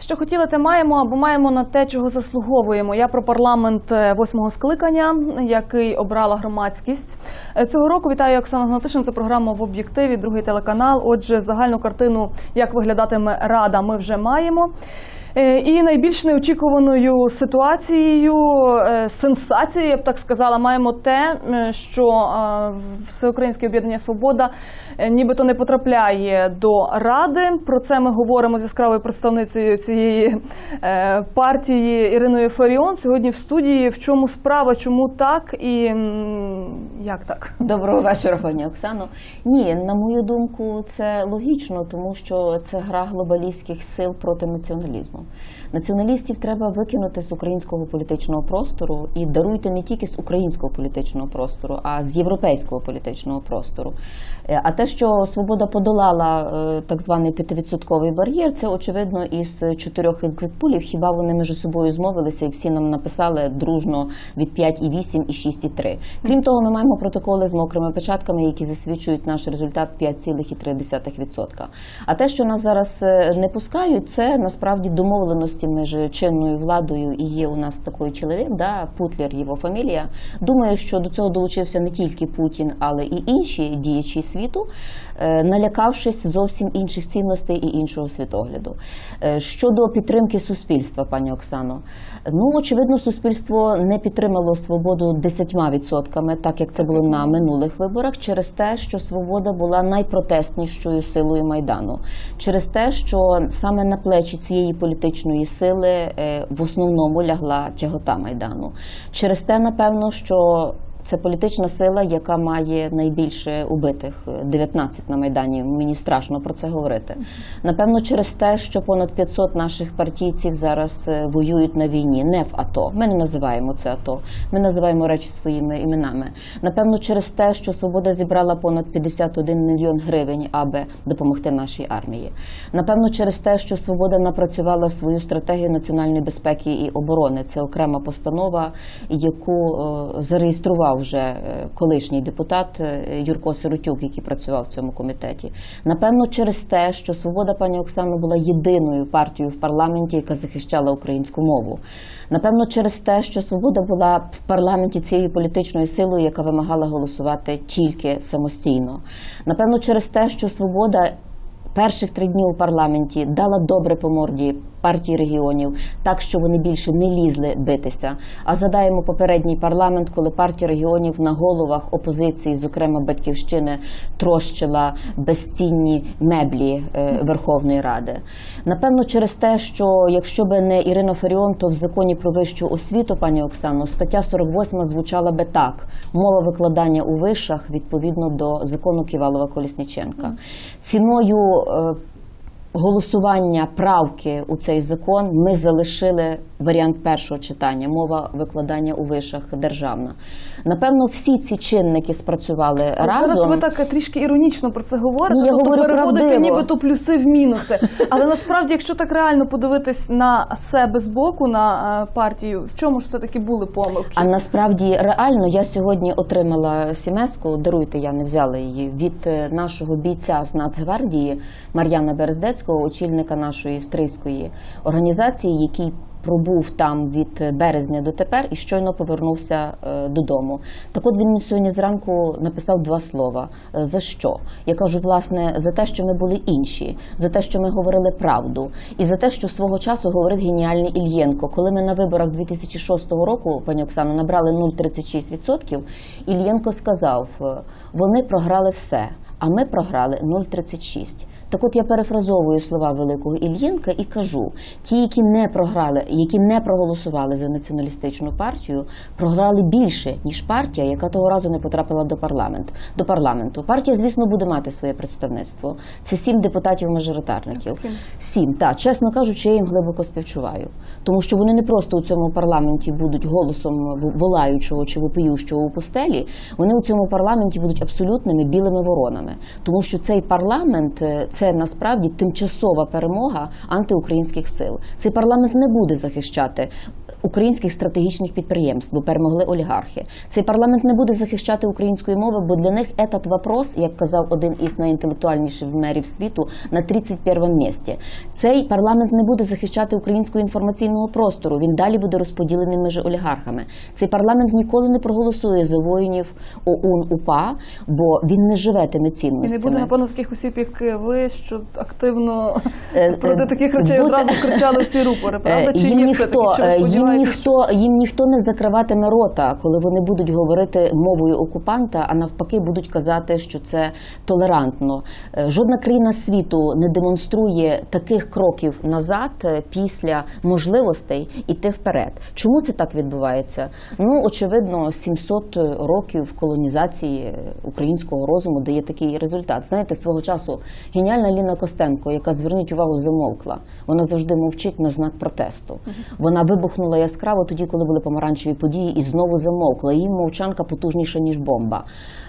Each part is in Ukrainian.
Що хотіли, те маємо або маємо на те, чого заслуговуємо. Я про парламент е, восьмого скликання, який обрала громадськість Е, цього року. Вітаю Оксана Гнатишин. Це програма в об'єктиві, другий телеканал. Отже, загальну картину, як виглядатиме рада, ми вже маємо. Е, І найбільш неочікуваною ситуацією, е, сенсацією, я б так сказала, маємо те, е, що Всеукраїнське об'єднання Свобода нібито не потрапляє до ради. Про це ми говоримо з яскравою представницею цієї партії Іриною Фаріон. Сьогодні в студії. В чому справа, чому так і як так? Доброго вечора, пані Оксано. Ні, на мою думку, це логічно, тому що це гра глобалістських сил проти націоналізму. Націоналістів треба викинути з українського політичного простору і даруйте не тільки з українського політичного простору, а з європейського політичного простору. Е, А те, що свобода подолала е, так званий п'ятивідсотковий бар'єр, це очевидно із чотирьох екзитполів. Хіба вони між собою змовилися і всі нам написали дружно від 5,8 і 6,3. Крім того, ми маємо протоколи з мокрими печатками, які засвідчують наш результат 5,3%. А те, що нас зараз е, не пускають, це насправді домовленості між чинною владою і є у нас такий чоловік, да, Путлер, його фамілія. Думаю, що до цього долучився не тільки Путін, але і інші діячі світу, е, налякавшись зовсім інших цінностей і іншого світогляду. Е, Щодо підтримки суспільства, пані Оксано, ну очевидно, суспільство не підтримало свободу 10%, так як це було на минулих виборах, через те, що свобода була найпротестнішою силою майдану, через те, що саме на плечі цієї політичної сили е, в основному лягла тягота майдану, через те, напевно, що це політична сила, яка має найбільше убитих 19 на майдані. Мені страшно про це говорити. Напевно, через те, що понад 500 наших партійців зараз е, воюють на війні, не в АТО. Ми не називаємо це АТО. Ми називаємо речі своїми іменами. Напевно, через те, що свобода зібрала понад 51 мільйон гривень, аби допомогти нашій армії. Напевно, через те, що свобода напрацювала свою стратегію національної безпеки і оборони. Це окрема постанова, яку е, вже е, колишній депутат е, Юрко Сиротюк, який працював в цьому комітеті. Напевно, через те, що свобода пані Оксано була єдиною партією в парламенті, яка захищала українську мову. Напевно, через те, що свобода була в парламенті цією політичною силою, яка вимагала голосувати тільки самостійно. Напевно, через те, що свобода. Перших три дні у парламенті дала добре по морді партії регіонів, так що вони більше не лізли битися. А задаємо попередній парламент, коли партія регіонів на головах опозиції, зокрема батьківщини, трощила безцінні меблі е, Верховної Ради. Напевно, через те, що якщо би не Ірина Фаріон, то в законі про вищу освіту, пані Оксано, стаття 48 звучала би так: мова викладання у вишах відповідно до закону Ківалова Колісніченка. Ціною е, голосування правки у цей закон ми залишили варіант першого читання мова викладання у вишах державна. Напевно, всі ці чинники спрацювали От разом. Зараз ви так трішки іронічно про це говорите, Ні, я тобто переводите нібито плюси в мінуси. Але насправді, якщо так реально подивитись на себе з боку, на е, партію, в чому ж все-таки були помилки? А насправді реально я сьогодні отримала смс-ку, даруйте, я не взяла її від е, нашого бійця з Нацгвардії Мар'яна Берездецького, очільника нашої стрийської організації, який пробув там від березня до тепер і щойно повернувся е, додому. Так от він сьогодні зранку написав два слова. Е, За що? Я кажу, власне, за те, що ми були інші, за те, що ми говорили правду, і за те, що свого часу говорив геніальний Ільєнко. Коли ми на виборах 2006 року, пані Оксано, набрали 0,36%, Ільєнко сказав, вони програли все, а ми програли 0,36%. Так от я перефразовую слова великого Ільєнка і кажу: ті, які не програли, які не проголосували за націоналістичну партію, програли більше ніж партія, яка того разу не потрапила до парламенту. До парламенту партія, звісно, буде мати своє представництво. Це сім депутатів-мажоритарників. Сім. Сім, так, чесно кажучи, я їм глибоко співчуваю, тому що вони не просто у цьому парламенті будуть голосом волаючого чи вопиющого у пустелі. Вони у цьому парламенті будуть абсолютними білими воронами. тому що цей парламент е, це насправді тимчасова перемога антиукраїнських сил. Цей парламент не буде захищати. Українських стратегічних підприємств, бо перемогли олігархи. Цей парламент не буде захищати української мови, бо для них этот вопрос, як казав один із найінтелектуальніших мерів світу, на 31 місці. Цей парламент не буде захищати українського інформаційного простору. Він далі буде розподілений між олігархами. Цей парламент ніколи не проголосує за воїнів ОУН УПА, бо він не живе тими І не буде, напевно, таких осіб, як ви, що активно Е, проти е, таких речей бути- одразу кричали всі рупори, правда? Е, Чи їм ні, ніхто, все-таки? Чи ви ніхто, їм ніхто не закриватиме рота, коли вони будуть говорити мовою окупанта, а навпаки будуть казати, що це толерантно. Е, Жодна країна світу не демонструє таких кроків назад е, після можливостей іти вперед. Чому це так відбувається? Ну очевидно, 700 років колонізації українського розуму дає такий результат. Знаєте, свого часу геніальна Ліна Костенко, яка зверніть увагу, замовкла. Вона завжди мовчить на знак протесту. Вона вибухнула яскраво тоді, коли були помаранчеві події, і знову замовкла. Її мовчанка потужніша ніж бомба.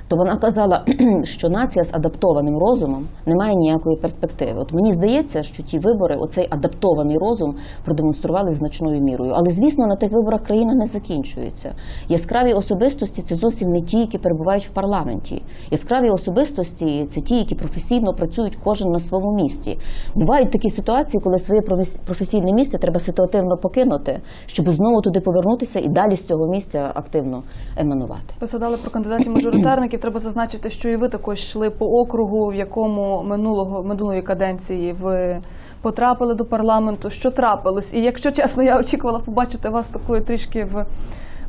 То вона казала, що нація з адаптованим розумом не має ніякої перспективи. От мені здається, що ті вибори, оцей адаптований розум, продемонстрували значною мірою. Але звісно, на тих виборах країна не закінчується. Яскраві особистості це зовсім не ті, які перебувають в парламенті. Яскраві особистості це ті, які професійно працюють кожен на своєму місці. Бувають такі ситуації, коли своє професійне місце треба ситуативно покинути, щоб знову туди повернутися і далі з цього місця активно еманувати. Ви згадали про кандидатів мажоритарників. Треба зазначити, що і ви також йшли по округу, в якому минулого минулої каденції ви потрапили до парламенту. Що трапилось? І якщо чесно, я очікувала побачити вас такою трішки в.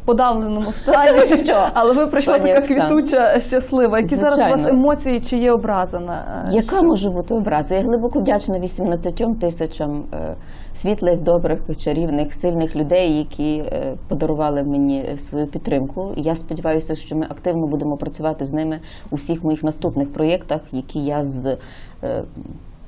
Подавленому стані, що, але ви прийшла пані така Оксано? квітуча, щаслива. Які зараз у вас емоції, чи є образа на е, Яка що? може бути образа? Я глибоко вдячна 18 тисячам е, світлих, добрих, чарівних, сильних людей, які е, подарували мені свою підтримку. І я сподіваюся, що ми активно будемо працювати з ними у всіх моїх наступних проєктах, які я з е,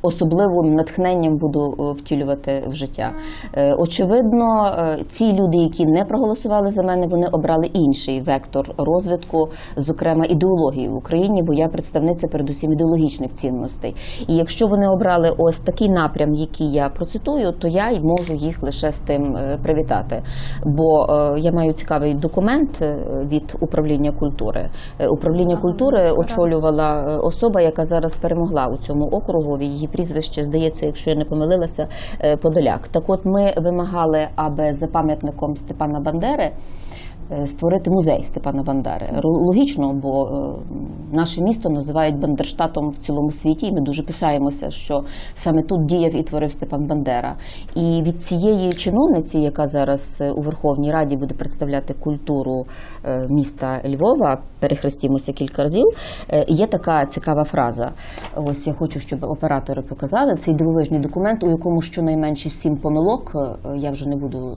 Особливим натхненням буду е, втілювати в життя. Е, Очевидно, е, ці люди, які не проголосували за мене, вони обрали інший вектор розвитку, зокрема ідеології в Україні, бо я представниця передусім ідеологічних цінностей. І якщо вони обрали ось такий напрям, який я процитую, то я й можу їх лише з тим привітати. Бо я маю цікавий документ від управління культури. Управління культури очолювала особа, яка зараз перемогла у цьому округу. Її прізвище здається, якщо я не помилилася, е, Подоляк. Так, от ми вимагали, аби за пам'ятником Степана Бандери. Е, Створити музей Степана Бандери. Логічно, бо е, наше місто називають Бандерштатом в цілому світі, і ми дуже пишаємося, що саме тут діяв і творив Степан Бандера. І від цієї чиновниці, яка зараз е, у Верховній Раді буде представляти культуру міста Львова, перехрестімося кілька разів, є така цікава фраза. Ось я хочу, щоб оператори показали цей дивовижний документ, у якому щонайменше сім помилок. Я вже не буду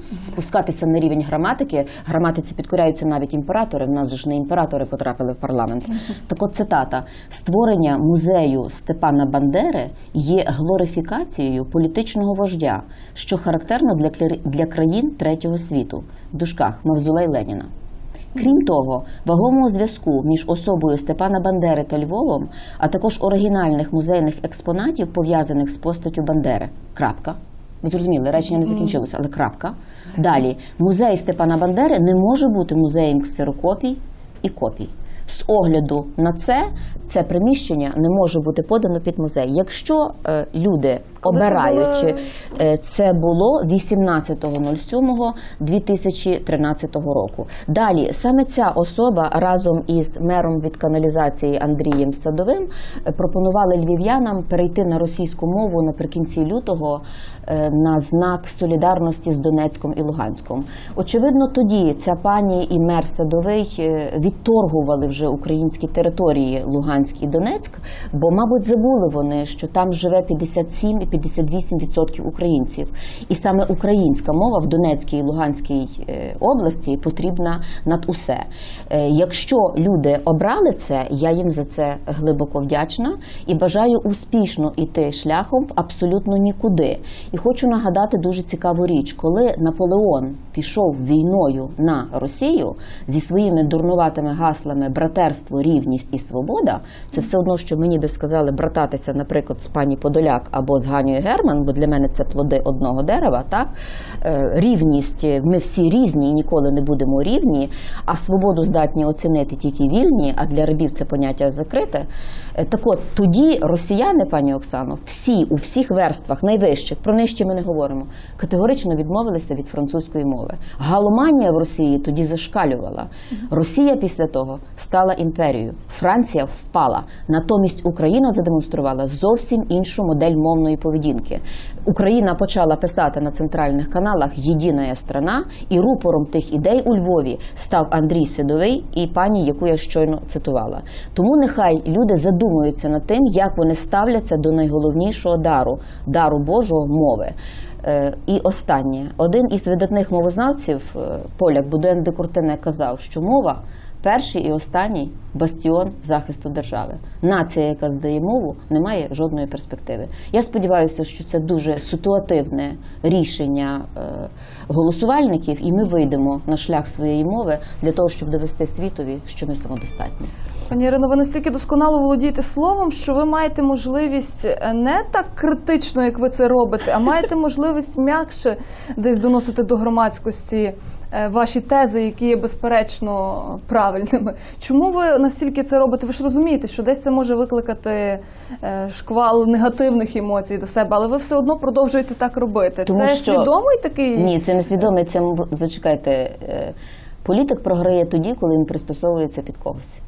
спускатися на рівень граматики. Граматиці підкоряються навіть імператори. В нас же ж не імператори потрапили в парламент. Так от цитата: створення музею Степана Бандери є глорифікацією політичного вождя, що характерно для для країн третього світу. В дужках Мавзолей Леніна. Крім того, вагомого зв'язку між особою Степана Бандери та Львовом, а також оригінальних музейних експонатів, пов'язаних з постаттю Бандери. Крапка. Ви зрозуміли, речення не закінчилося, але крапка. Далі, музей Степана Бандери не може бути музеєм ксерокопій і копій. З огляду на це, це приміщення не може бути подано під музей. Якщо е, люди Це було? е, це було 18.07.2013 року. Далі саме ця особа разом із мером від каналізації Андрієм Садовим е, пропонували львів'янам перейти на російську мову наприкінці лютого е, на знак солідарності з Донецьком і Луганськом. Очевидно, тоді ця пані і мер Садовий відторгували вже українські території Луганськ і Донецьк, бо, мабуть, забули вони, що там живе 57 і 58% українців. І саме українська мова в Донецькій і Луганській е, області потрібна над усе. Е, Якщо люди обрали це, я їм за це глибоко вдячна і бажаю успішно йти шляхом в абсолютно нікуди. І хочу нагадати дуже цікаву річ, коли Наполеон пішов війною на Росію зі своїми дурнуватими гаслами братерство, рівність і свобода, це все одно, що мені би сказали брататися, наприклад, з пані Подоляк або з Ганєю Герман, бо для мене це плоди одного дерева. Так Е, рівність, ми всі різні і ніколи не будемо рівні, а свободу здатні оцінити тільки вільні, а для рабів це поняття закрите. Е, Так от тоді росіяни, пані Оксано, всі у всіх верствах найвищих, про нижчі ми не говоримо, категорично відмовилися від французької мови. Галоманія в Росії тоді зашкалювала. Росія після того стала імперією. Франція впала. Натомість Україна задемонструвала зовсім іншу модель мовної поведінки. Україна почала писати на центральних каналах Єдина страна, і рупором тих ідей у Львові став Андрій Сидовий і пані, яку я щойно цитувала. Тому нехай люди задумуються над тим, як вони ставляться до найголовнішого дару дару Божого мови. Е, І останнє, один із видатних мовознавців, е, поляк Буден де казав, що мова перший і останній бастіон захисту держави. Нація, яка здає мову, не має жодної перспективи. Я сподіваюся, що це дуже ситуативне рішення е, голосувальників, і ми вийдемо на шлях своєї мови для того, щоб довести світові, що ми самодостатні. Пані Ірино, ви настільки досконало володієте словом, що ви маєте можливість е, не так критично, як ви це робите, а маєте можливість м'якше десь доносити до громадськості е, ваші тези, які є безперечно правильними. Чому ви настільки це робите? Ви ж розумієте, що десь це може викликати е, шквал негативних емоцій до себе, але ви все одно продовжуєте так робити. Тому це що- свідомий такий Ні, це не свідомий. Це зачекайте. Політик програє тоді, коли він пристосовується під когось.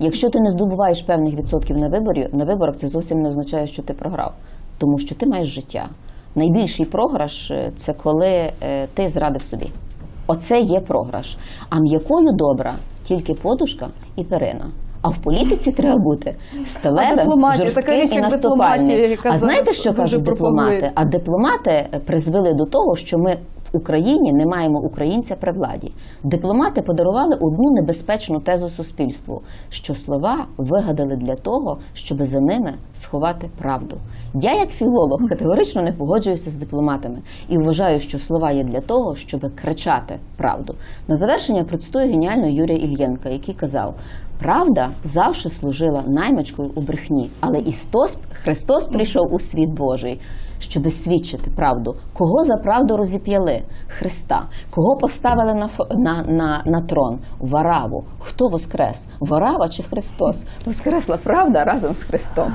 Якщо ти не здобуваєш певних відсотків на виборі, на виборах, це зовсім не означає, що ти програв, тому що ти маєш життя. Найбільший програш е, це коли е, ти зрадив собі. Оце є програш. А м'якою добра тільки подушка і перина. А в політиці треба бути сталевим, жорстким і наступальним. А знаєте, що кажуть дипломати? А дипломати призвели до того, що ми в Україні не маємо українця при владі. Дипломати подарували одну небезпечну тезу суспільству, що слова вигадали для того, щоб за ними сховати правду. Я, як філолог, категорично не погоджуюся з дипломатами і вважаю, що слова є для того, щоб кричати правду. На завершення процитую геніально Юрія Ільєнка, який казав. Правда завжди служила наймичкою у брехні, але Істос, Христос прийшов у світ Божий, щоби свідчити правду. Кого за правду розіп'яли? Христа. Кого поставили на, на, на, на трон? Вараву. Хто воскрес? Варава чи Христос? Воскресла правда разом з Христом.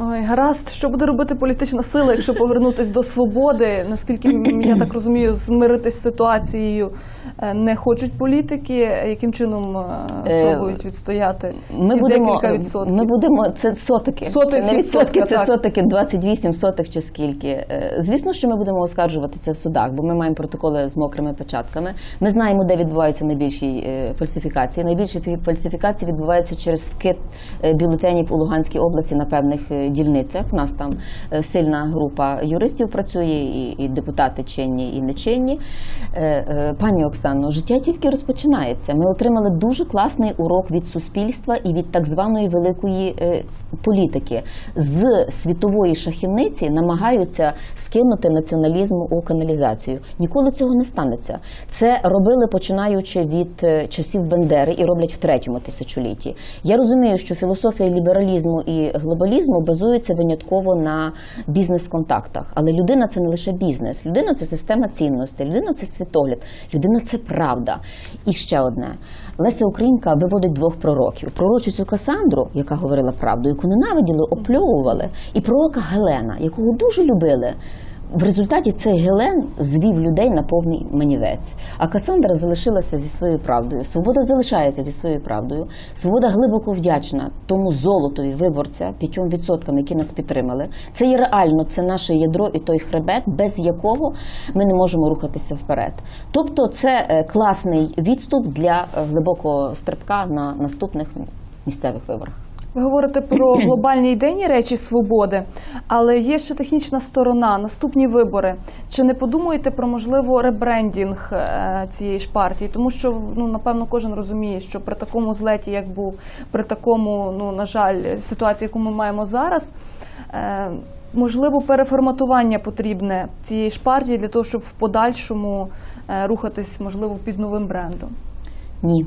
Ой, гаразд, що буде робити політична сила, якщо повернутись до свободи? Наскільки я так розумію, змиритись з ситуацією е, не хочуть політики. Яким чином е, Е, пробують відстояти Ми ці будемо, декілька відсотків? ми будемо це сотики. Сотих це не відсотки, відсотка, це сотики, 28 сотих чи скільки. Звісно, що ми будемо оскаржувати це в судах, бо ми маємо протоколи з мокрими печатками. Ми знаємо, де відбуваються найбільші фальсифікації. Найбільші фальсифікації відбуваються через вкид бюлетенів у Луганській області на певних дільницях. У нас там е, сильна група юристів працює, і, і депутати чинні і нечинні. Е, е, Пані Оксано, життя тільки розпочинається. Ми отримали дуже класний урок від суспільства і від так званої великої е, політики. З світової шахівниці намагаються скинути націоналізм у каналізацію. Ніколи цього не станеться. Це робили починаючи від е, часів Бендери і роблять в третьому тисячолітті. Я розумію, що філософія лібералізму і глобалізму базується винятково на бізнес-контактах. Але людина це не лише бізнес. Людина це система цінностей, людина це світогляд, людина це правда. І ще одне. Леся Українка виводить двох пророків: пророчицю Касандру, яка говорила правду, яку ненавиділи, опльовували, і пророка Гелена, якого дуже любили. В результаті цей Гелен звів людей на повний манівець. А Касандра залишилася зі своєю правдою. Свобода залишається зі своєю правдою. Свобода глибоко вдячна тому золотові виборця, п'ятьом відсоткам, які нас підтримали. Це є реально, це наше ядро і той хребет, без якого ми не можемо рухатися вперед. Тобто, це е, класний відступ для е, глибокого стрибка на наступних місцевих виборах. Ви говорите про глобальні ідейні речі свободи, але є ще технічна сторона, наступні вибори. Чи не подумаєте про можливо ребрендінг е, цієї ж партії? Тому що ну напевно кожен розуміє, що при такому злеті, як був, при такому, ну на жаль, ситуації, яку ми маємо зараз. е, Можливо, переформатування потрібне цієї ж партії для того, щоб в подальшому е, рухатись, можливо, під новим брендом. Ні.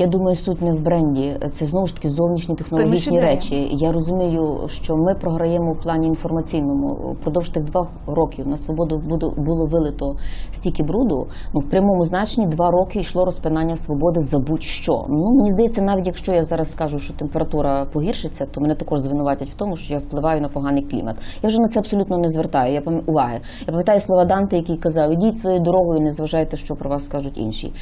Я думаю, суть не в бренді. Це знову ж таки зовнішні технологічні речі. Я розумію, що ми програємо в плані інформаційному. Впродовж тих двох років на свободу було вилито стільки бруду. Ну в прямому значенні два роки йшло розпинання свободи за будь-що. Ну мені здається, навіть якщо я зараз скажу, що температура погіршиться, то мене також звинуватять в тому, що я впливаю на поганий клімат. Я вже на це абсолютно не звертаю. Я пам- уваги. Я пам'ятаю слова Данте, який казав: ідіть своєю дорогою, не зважайте, що про вас скажуть інші.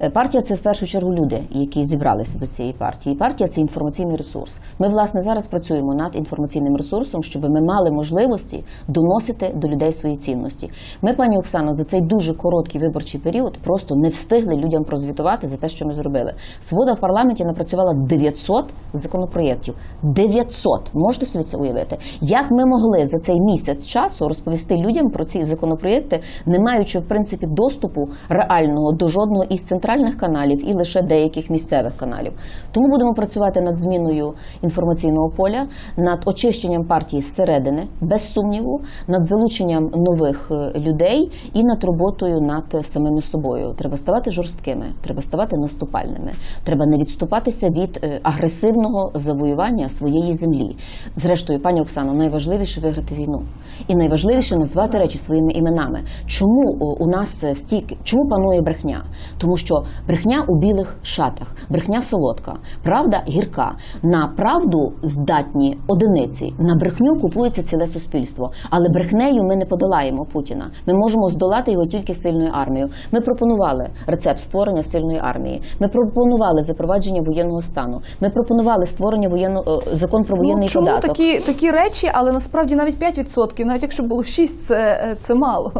Е, Партія це в першу чергу люди, які зібралися до цієї партії. Партія це інформаційний ресурс. Ми, власне, зараз працюємо над інформаційним ресурсом, щоб ми мали можливості доносити до людей свої цінності. Ми, пані Оксано, за цей дуже короткий виборчий період просто не встигли людям прозвітувати за те, що ми зробили. Свобода в парламенті напрацювала 900 законопроєктів. 900! Можете собі це уявити? Як ми могли за цей місяць часу розповісти людям про ці законопроєкти, не маючи в принципі доступу реального до жодного із центральних каналів і лише деяких місцевих каналів? Тому будемо працювати над зміною інформаційного поля, над очищенням партії зсередини, без сумніву, над залученням нових е, людей і над роботою над самими собою. Треба ставати жорсткими, треба ставати наступальними. Треба не відступатися від е, агресивного завоювання своєї землі. Зрештою, пані Оксано, найважливіше виграти війну, і найважливіше назвати речі своїми іменами. Чому у нас е, стільки, чому панує брехня? Тому що брехня у білих шатах, брехня солодка, правда гірка. На правду здатні одиниці. На брехню купується ціле суспільство. Але брехнею ми не подолаємо Путіна. Ми можемо здолати його тільки сильною армією. Ми пропонували рецепт створення сильної армії. Ми пропонували запровадження воєнного стану. Ми пропонували створення воєнного е, закон про воєнний ну, чому податок. такі, такі речі, але насправді навіть 5%, навіть якщо було 6, це, е, це мало.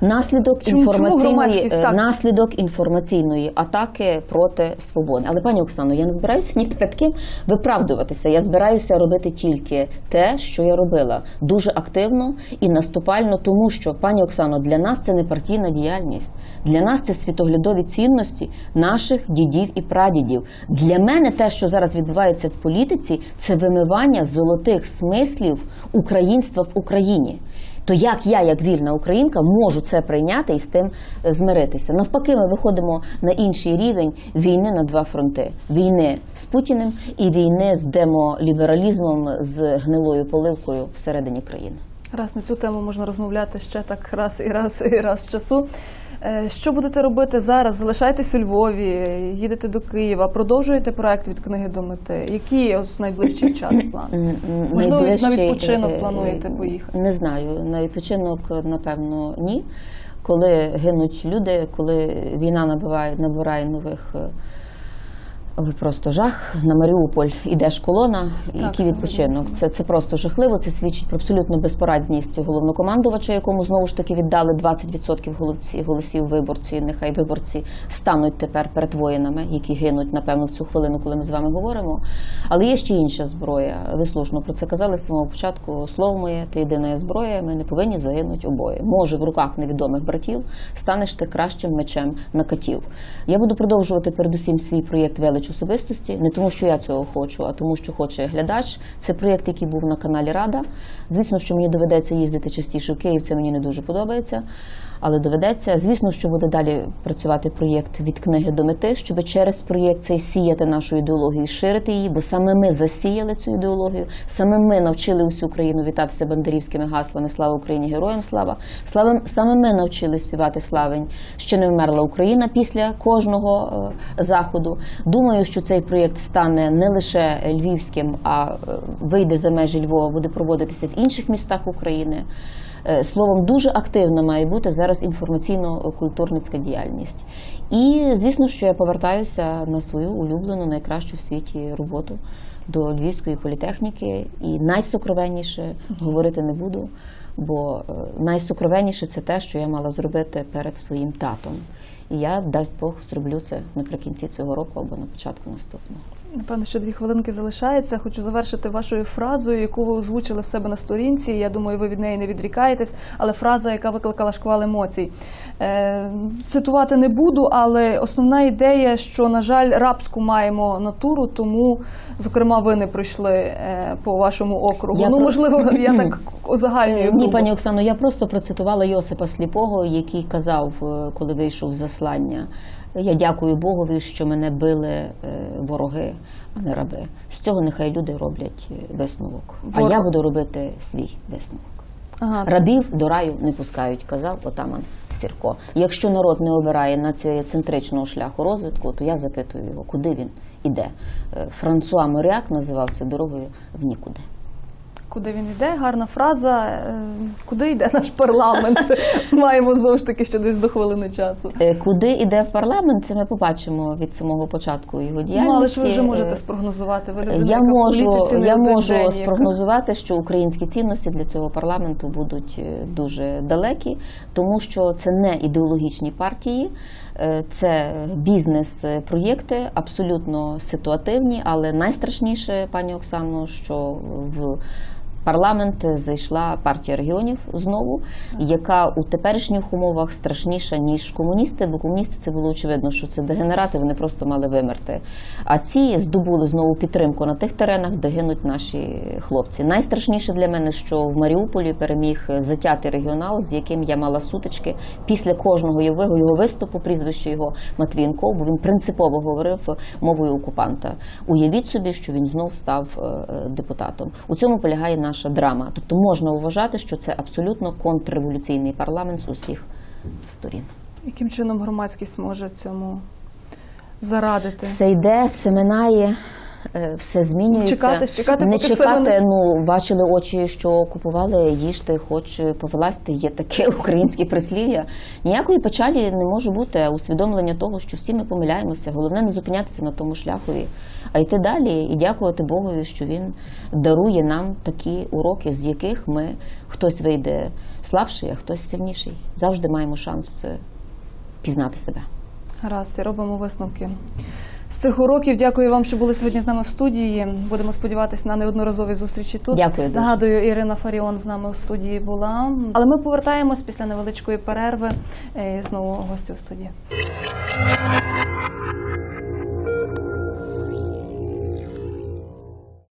Наслідок Чому- чому інформаційної громадськість е, наслідок інформаційної атаки проти свободи. Але пані Оксано, я не збираюся ні перед ким виправдуватися. Я збираюся робити тільки те, що я робила дуже активно і наступально, тому що пані Оксано, для нас це не партійна діяльність. Для нас це світоглядові цінності наших дідів і прадідів. Для мене те, що зараз відбувається в політиці, це вимивання золотих смислів українства в Україні. То як я, як вільна українка, можу це прийняти і з тим е, змиритися? Навпаки, ми виходимо на інший рівень війни на два фронти: війни з Путіним і війни з демолібералізмом з гнилою поливкою всередині країни. Раз на цю тему можна розмовляти ще так раз і раз і раз часу. Е, Що будете робити зараз? Залишайтесь у Львові, їдете до Києва, продовжуєте проект від книги до мети. Який ось найближчий час план? Можливо, на відпочинок е, е, плануєте поїхати? Не знаю. На відпочинок, напевно, ні. Коли гинуть люди, коли війна набирає нових. Просто жах на Маріуполь ідеш колона, який відпочинок. Це, це просто жахливо. Це свідчить про абсолютну безпорадність головнокомандувача, якому знову ж таки віддали 20% голосів, голосів виборці. Нехай виборці стануть тепер перед воїнами, які гинуть, напевно, в цю хвилину, коли ми з вами говоримо. Але є ще інша зброя. Ви слушно про це казали з самого початку. Слово моє, ти єдина зброя. Ми не повинні загинути обоє. Може, в руках невідомих братів станеш ти кращим мечем на катів. Я буду продовжувати передусім свій проєкт велич особистості, не тому, що я цього хочу, а тому, що хоче глядач. Це проєкт, який був на каналі Рада. Звісно, що мені доведеться їздити частіше в Київ. Це мені не дуже подобається. Але доведеться, звісно, що буде далі працювати проєкт від книги до мети, щоб через проєкт цей сіяти нашу ідеологію, ширити її, бо саме ми засіяли цю ідеологію, саме ми навчили усю країну вітатися бандерівськими гаслами Слава Україні! Героям слава! Слава саме ми навчили співати славень. Ще не вмерла Україна після кожного е, заходу. Думаю, що цей проєкт стане не лише львівським, а е, вийде за межі Львова, буде проводитися в інших містах України. Е, Словом, дуже активна має бути зараз інформаційно-культурницька діяльність. І звісно, що я повертаюся на свою улюблену, найкращу в світі роботу до Львівської політехніки. І найсокровенніше говорити не буду, бо е, найсокровенніше це те, що я мала зробити перед своїм татом. І я, дасть Бог, зроблю це наприкінці цього року або на початку наступного. Напевно, ще дві хвилинки залишається. Хочу завершити вашою фразою, яку ви озвучили в себе на сторінці. Я думаю, ви від неї не відрікаєтесь, але фраза, яка викликала шквал емоцій. Е, цитувати не буду, але основна ідея, що, на жаль, рабську маємо натуру, тому, зокрема, ви не пройшли е, по вашому округу. Я ну, про- можливо, я так узагальнюю. Е, Ні, пані Оксано, я просто процитувала Йосипа Сліпого, який казав, е, коли вийшов з заслання. Я дякую Богові, що мене били е, вороги, а не раби. З цього нехай люди роблять е, висновок. А я буду робити свій висновок. Ага. Рабів до раю не пускають, казав отаман Сірко. Якщо народ не обирає націоцентричного шляху розвитку, то я запитую його, куди він іде. Е, Франсуа Моряк називав це дорогою в нікуди. Куди він йде? Гарна фраза. Е, Куди йде наш парламент? Маємо знову ж таки ще десь до хвилини часу. Е, Куди йде в парламент, це ми побачимо від самого початку його діяльності. Ну, але ж ви вже можете Е, спрогнозувати. Ви людина, Я можу, політиці не я можу день, як- спрогнозувати, що українські цінності для цього парламенту будуть дуже далекі, тому що це не ідеологічні партії, це бізнес-проєкти, абсолютно ситуативні, але найстрашніше, пані Оксано, що в парламент зайшла партія регіонів знову, яка у теперішніх умовах страшніша ніж комуністи, бо комуністи це було очевидно, що це дегенерати, вони просто мали вимерти. А ці здобули знову підтримку на тих теренах, де гинуть наші хлопці. Найстрашніше для мене, що в Маріуполі переміг затятий регіонал, з яким я мала сутички після кожного його його виступу, прізвище його Матвієнков, бо він принципово говорив мовою окупанта. Уявіть собі, що він знов став е, е, депутатом. У цьому полягає наша драма. Тобто можна вважати, що це абсолютно контрреволюційний парламент з усіх сторін. Яким чином громадськість може цьому зарадити? Все йде, все минає. Е, Все змінюється. Чекати, чекати, не поки чекати. мене- Ну бачили очі, що купували їжте, хоч повилазьте. Є таке українське прислів'я. Ніякої печалі не може бути. а Усвідомлення того, що всі ми помиляємося. Головне не зупинятися на тому шляхові, а йти далі і дякувати Богові, що він дарує нам такі уроки, з яких ми хтось вийде слабший, а хтось сильніший. Завжди маємо шанс е, пізнати себе. Гаразд, і робимо висновки. З цих уроків дякую вам, що були сьогодні з нами в студії. Будемо сподіватися на неодноразові зустрічі тут. Дякую дуже. Нагадую, Ірина Фаріон з нами в студії була. Але ми повертаємось після невеличкої перерви. Е, і Знову гості у студії.